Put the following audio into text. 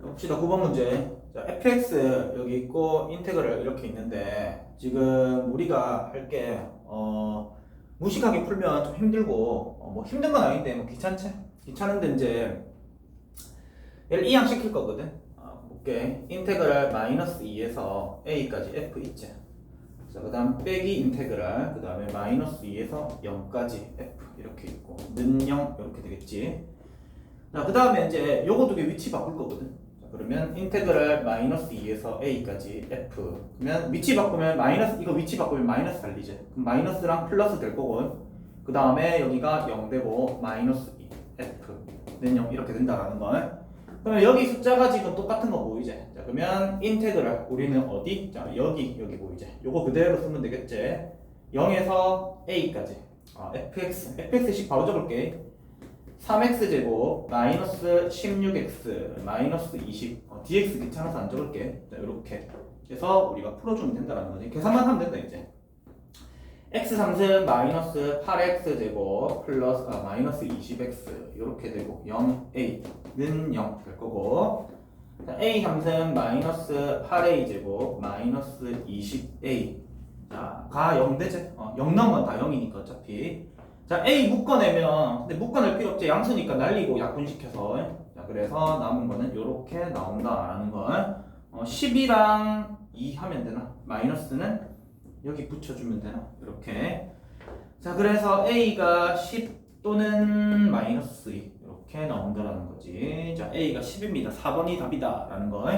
봅시다 9번 문제. 자, fx 여기 있고 인테그럴 이렇게 있는데 지금 우리가 할게 어, 무식하게 풀면 좀 힘들고 어, 뭐 힘든 건 아닌데 뭐 귀찮지? 귀찮은데 이제 얘를 이항 시킬 거거든. 어, 볼게. 인테그럴 마이너스 2에서 a까지 f 있지? 자, 그 다음 빼기 인테그랄, 그 다음에 마이너스 2에서 0까지 f 이렇게 있고 는 0 이렇게 되겠지? 자, 그 다음에 이제 요거 두 개 위치 바꿀 거거든. 자, 그러면 인테그랄 마이너스 2에서 a까지 f 그러면 위치 바꾸면 마이너스 이거 위치 바꾸면 마이너스 달리지 그럼 마이너스랑 플러스 될 거고 그 다음에 여기가 0 되고 마이너스 2 f 는 0 이렇게 된다라는 거 그러면 여기 숫자가 지금 똑같은 거 보이지? 자, 그러면 인테그랄 우리는 어디? 자, 여기 여기 보이지? 요거 그대로 쓰면 되겠지? 0에서 a까지 아, fx fx씩 바로 적을게 3x 제곱 마이너스 16x 마이너스 20 어, dx 귀찮아서 안 적을게. 자, 요렇게. 그래서 우리가 풀어주면 된다는 거지. 계산만 하면 된다 이제. X 3승 마이너스 8x 제곱 플러스 아, 마이너스 20x 이렇게 되고 0a는 0 될 거고. 자, a 3승 마이너스 8a 제곱 마이너스 20a 자가 0 되지? 어, 0 나오면 다. 0이니까 어차피 자 a 묶어내면 근데 묶어낼 필요 없지 양수니까 날리고 약분시켜서 자 그래서 남은 거는 이렇게 나온다라는 거 어, 10이랑 2 하면 되나? 마이너스는 여기 붙여주면 되나? 이렇게. 자, 그래서 A가 10 또는 마이너스 2 이렇게 나온다라는 거지. 자, A가 10입니다. 4번이 답이다 라는 거.